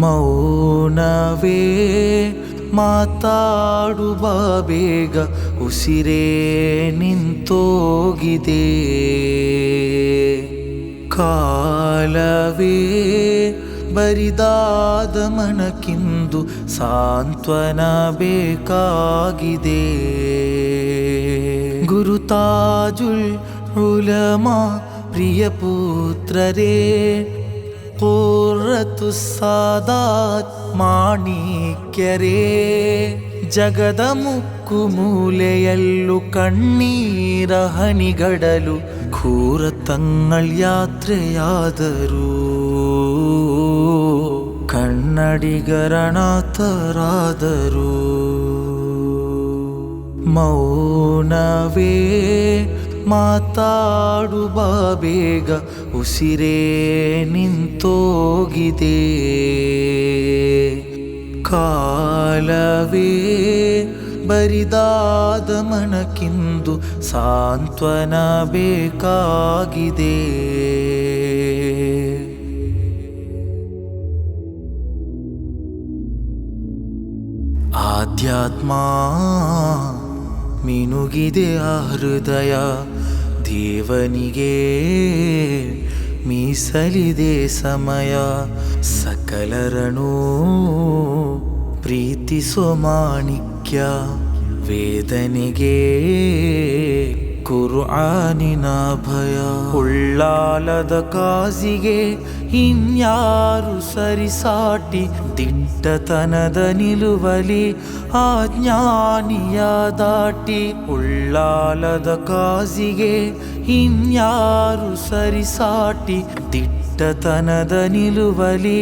ಮೌನವೇ ಮಾತಾಡುವ ಬೇಗ ಉಸಿರೇ ನಿಂತೋಗಿದೆ. ಕಾಲವೇ ಬರಿದಾದ ಮನಕ್ಕಿಂದು ಸಾಂತ್ವನ ಬೇಕಾಗಿದೆ. ಗುರುತಾಜುಲ್ ಉಲಮಾ ಪ್ರಿಯ ಪುತ್ರರೇ ಕೋರತು ಸಾದಾತ್ ಮಾಣಿಕ್ಯರೇ ಜಗದ ಮುಕ್ಕು ಮೂಲೆಯಲ್ಲೂ ಕಣ್ಣೀರ ಹನಿಗಡಲು ಖೂರ ತಂಗಳ್ ಯಾತ್ರೆಯಾದರೂ. ಕನ್ನಡಿಗರಣಾತರಾದರೂ ಮೌನವೇ ಮಾತಾಡುವ ಬೇಗ ಉಸಿರೇ ನಿಂತೋಗಿದೆ. ಕಾಲವೇ ಬರಿದಾದ ಮನಕ್ಕಿಂದು ಸಾಂತ್ವನ ಬೇಕಾಗಿದೆ ಆಧ್ಯಾತ್ಮ ಮಿನುಗಿದೆ ಆ ಹೃದಯ. ದೇವನಿಗೆ ಮೀಸಲಿದೆ ಸಮಯ ಸಕಲರನು ಪ್ರೀತಿಸೋ ಮಾಣಿಕ್ಯ. ವೇದನೆಗೆ ಕುರ್ಆನಿನ ಭಯ. ಉಳ್ಳಾಲದ ಕಾಸಿಗೆ ಇನ್ಯಾರು ಸರಿಸಾಟಿ ದಿಟ್ಟತನದ ನಿಲುವಲಿ ಆ ಜ್ಞಾನಿಯ ದಾಟಿ ಉಳ್ಳಾಲದ ಕಾಸಿಗೆ ಇನ್ಯಾರು ಸರಿಸಾಟಿ ದಿಟ್ಟತನದ ನಿಲುವಲಿ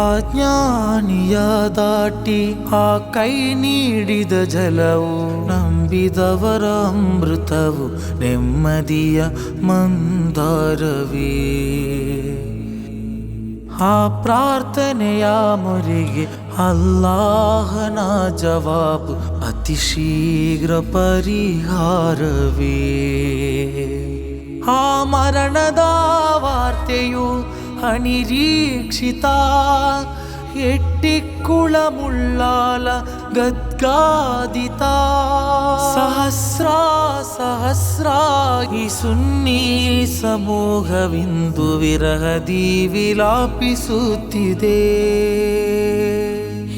ಆ ಜ್ಞಾನಿಯ ದಾಟಿ ಆ ಕೈ ನೀಡಿದ ಜಲವು ನಂಬಿದವರ ಅಮೃತವು ನೆಮ್ಮದಿಯ ಮಂದಾರವೇ. ಆ ಪ್ರಾರ್ಥನೆಯ ಮೊರೆಗೆ ಅಲ್ಲಾಹನ ಜವಾಬು ಅತಿ ಶೀಘ್ರ ಪರಿಹಾರವೇ ಆ ಮರಣದ ವಾರ್ತೆಯು ಅನಿರೀಕ್ಷಿತ ಎಟ್ಟಿಕ್ಕುಳ ಮುಳ್ಳಾಲ ಗದ್ಗಾದಿತ ಸಹಸ್ರ ಸಹಸ್ರಾಗಿ ಸುನ್ನಿ ಸಮೂಹವಿಂದು ವಿರಹದಿ ವಿಲಾಪಿಸುತ್ತಿದೆ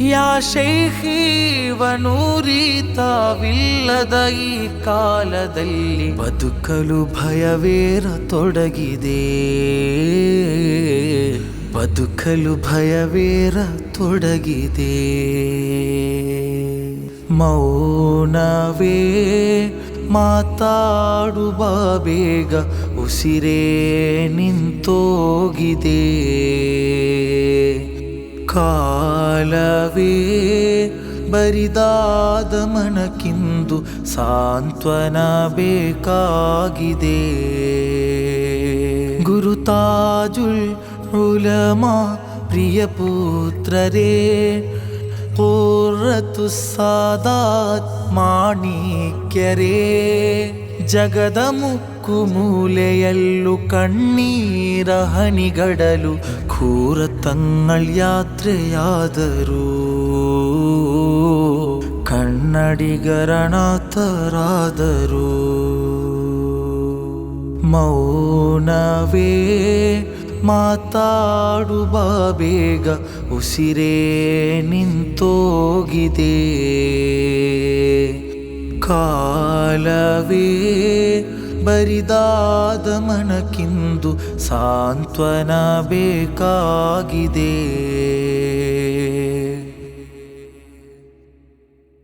ಯಾ ಶೈಖೀವನೂರಿತವಿಲ್ಲದ ಈ ಕಾಲದಲ್ಲಿ ಬದುಕಲು ಭಯವೇರ ತೊಡಗಿದೆ. ಬದುಕಲು ಭಯವೇರ ತೊಡಗಿದೆ. ಮೌನವೇ ಮಾತಾಡುವ ಬೇಗ ಉಸಿರೇ ನಿಂತೋಗಿದೆ. ಕಾಲವೇ ಬರಿದಾದ ಮನಕ್ಕಿಂದು ಸಾಂತ್ವನ ಬೇಕಾಗಿದೆ ಗುರುತಾಜುಲ್ ಉಲಮಾ ಪ್ರಿಯ ಪುತ್ರರೇ ಕೋರತು ಸಾದಾತ್ ಮಾಣಿಕ್ಯರೇ ಜಗದ ಮುಕ್ಕು ಮೂಲೆಯಲ್ಲೂ ಕಣ್ಣೀರ ಹನಿಗಡಲು ಖೂರ ತಂಗಳ್ ಯಾತ್ರೆಯಾದರೂ. ಕನ್ನಡಿಗರಣಾತರಾದರು ಮೌನವೇ ಮಾತಾಡುವ ಬೇಗ ಉಸಿರೇ ನಿಂತೋಗಿದೆ. ಕಾಲವೇ ಬರಿದಾದ ಮನಕ್ಕಿಂದು ಸಾಂತ್ವನ ಬೇಕಾಗಿದೆ.